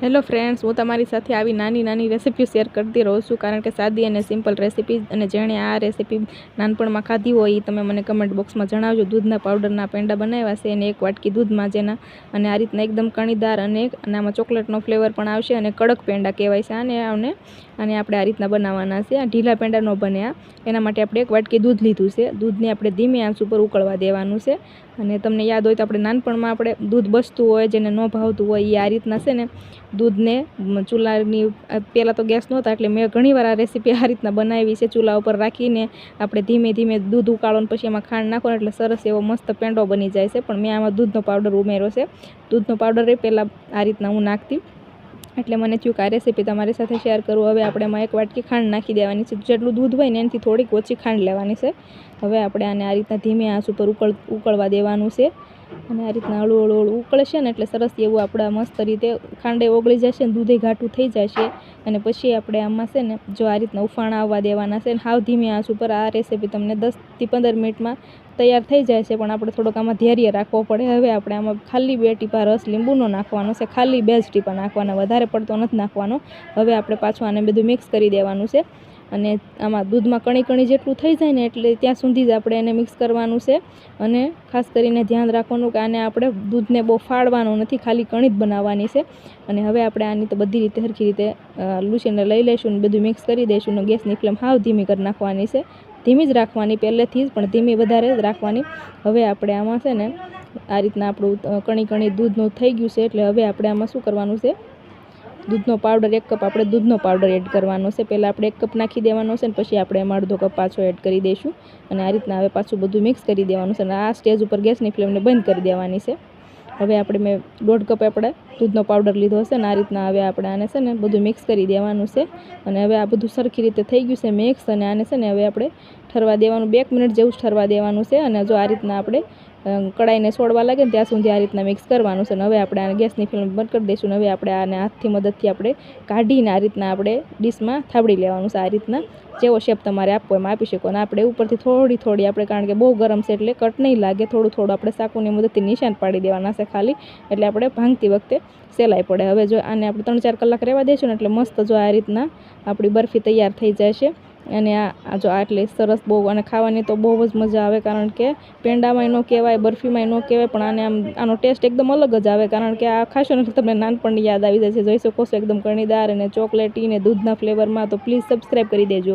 Hello friends, હું તમારી સાથે આવી નાની નાની રેસીપીઓ શેર કરતી રહું છું. કારણ કે સાદી અને સિમ્પલ રેસીપી અને જેણે આ રેસીપી નાનપણમાં ખાધી હોય એ તમે મને કમેન્ટ બોક્સમાં જણાવજો. દૂધના પાવડરના પેંડા બનાવ્યા છે અને એક વાટકી દૂધમાં જેના અને આ રીતના એકદમ કણીદાર અને આમાં ચોકલેટનો ફ્લેવર પણ આવશે અને કડક પેંડા કહેવાય છે આને આવને અને આપણે આ રીતના બનાવવાના છે. આ ઢીલા પેંડા ન બન્યા. એના માટે આપણે એક વાટકી દૂધ લીધું છે. દૂધને આપણે ધીમે આંચ ઉપર ઉકળવા દેવાનું છે. અને તમને યાદ હોય તો આપણે નાનપણમાં આપણે દૂધ બસતું હોય, જેને ન ભાવતું હોય એ આ રીતના છે ને દૂધને ચૂલાની પહેલાં તો ગેસ નહોતા એટલે મેં ઘણીવાર આ રેસીપી આ રીતના બનાવી છે, ચૂલા ઉપર રાખીને આપણે ધીમે ધીમે દૂધ ઉકાળો પછી એમાં ખાંડ નાખો એટલે સરસ એવો મસ્ત પેંડો બની જાય છે. પણ મેં આમાં દૂધનો પાવડર ઉમેર્યો છે. દૂધનો પાવડર એ પહેલાં આ રીતના હું નાખતી. એટલે મને થયું કે આ રેસીપી તમારી સાથે શેર કરું. હવે આપણે એમાં એક વાટકી ખાંડ નાખી દેવાની છે. જેટલું દૂધ હોય ને એનાથી થોડીક ઓછી ખાંડ લેવાની છે. હવે આપણે આને આ રીતના ધીમે આંચ ઉપર ઉકળ, ઉકળવા દેવાનું છે. અને આ રીતના હળવું હળવું હળવું ઉકળશે ને એટલે સરસ એવું આપણા મસ્ત રીતે ખાંડે ઓગળી જશે ને દૂધે ઘાટું થઈ જશે. અને પછી આપણે આમાં છે ને જો આ રીતના ઉફાણા આવવા દેવાના છે ને હાવ ધીમે આંચ ઉપર આ રેસીપી તમને દસથી પંદર મિનિટમાં તૈયાર થઈ જાય છે, પણ આપણે થોડોક આમાં ધૈર્ય રાખવો પડે. હવે આપણે આમાં ખાલી બે ટીપા રસ લીંબુનો નાખવાનો છે, ખાલી બે જ ટીપા નાખવાના, વધારે પડતો નથી નાખવાનો. હવે આપણે પાછું આને બધું મિક્સ કરી દેવાનું છે. અને આમાં દૂધમાં કણી કણી જેટલું થઈ જાય ને એટલે ત્યાં સુધી જ આપણે એને મિક્સ કરવાનું છે. અને ખાસ કરીને ધ્યાન રાખવાનું કે આને આપણે દૂધને બહુ ફાડવાનું નથી, ખાલી કણી જ બનાવવાની છે. અને હવે આપણે આની તો બધી રીતે સરખી રીતે લૂસીને લઈ લઈશું ને બધું મિક્સ કરી દઈશું ને ગેસની ફ્લેમ હાવ ધીમી કરી નાખવાની છે. ધીમી જ રાખવાની પહેલેથી જ, પણ ધીમી વધારે જ રાખવાની. હવે આપણે આમાં છે ને, આ રીતના આપણું કણી કણી દૂધનું થઈ ગયું છે એટલે હવે આપણે આમાં શું કરવાનું છે? દૂધનો પાવડર, એક કપ આપણે દૂધનો પાવડર એડ કરવાનો છે. પહેલાં આપણે એક કપ નાખી દેવાનો છે ને પછી આપણે એમાં અડધો કપ પાછો એડ કરી દઈશું. અને આ રીતના હવે પાછું બધું મિક્સ કરી દેવાનું છે અને આ સ્ટેજ ઉપર ગેસની ફ્લેમને બંધ કરી દેવાની છે. હવે આપણે મેં દોઢ કપ આપણે દૂધનો પાવડર લીધો હશે ને આ રીતના હવે આપણે આને છે ને બધું મિક્સ કરી દેવાનું છે. અને હવે આ બધું સરખી રીતે થઈ ગયું છે મિક્સ અને આને છે ને હવે આપણે ઠરવા દેવાનું, બે મિનિટ જેવું જ ઠરવા દેવાનું છે અને જો આ રીતના આપણે કડાઈને છોડવા લાગે ને ત્યાં સુધી આ રીતના મિક્સ કરવાનું છે. અને હવે આપણે આને ગેસની ફ્લેમ બંધ કરી દઈશું હવે આપણે આને હાથથી મદદથી આપણે કાઢીને આ રીતના આપણે ડીશમાં થાબડી લેવાનું છે. આ રીતના જેવો શેપ તમારે આપવો એમાં આપી શકો. અને આપણે ઉપરથી થોડી થોડી આપણે, કારણ કે બહુ ગરમ છે એટલે કટ નહીં લાગે, થોડું થોડું આપણે સાકુની મદદથી નિશાન પાડી દેવાના છે ખાલી. એટલે આપણે ભાંગતી વખતે સેલાઈ પડે. હવે જો આને આપણે ત્રણ ચાર કલાક રહેવા દઈશું ને એટલે મસ્ત જો આ રીતના આપણી બરફી તૈયાર થઈ જાય છે અને આ જો આટલી સરસ બહુ અને ખાવાની તો બહુ જ મજા આવે કારણ કે પેંડામાં ન કહેવાય બરફીમાં એનો કહેવાય, પણ આને આમ આનો ટેસ્ટ એકદમ અલગ જ આવે કારણ કે આ ખાશો ને તમને નાનપણની યાદ આવી જશે. જોઈ શકો છો એકદમ કણીદાર અને ચોકલેટી ને દૂધના ફ્લેવરમાં તો પ્લીઝ સબસ્ક્રાઈબ કરી દેજો.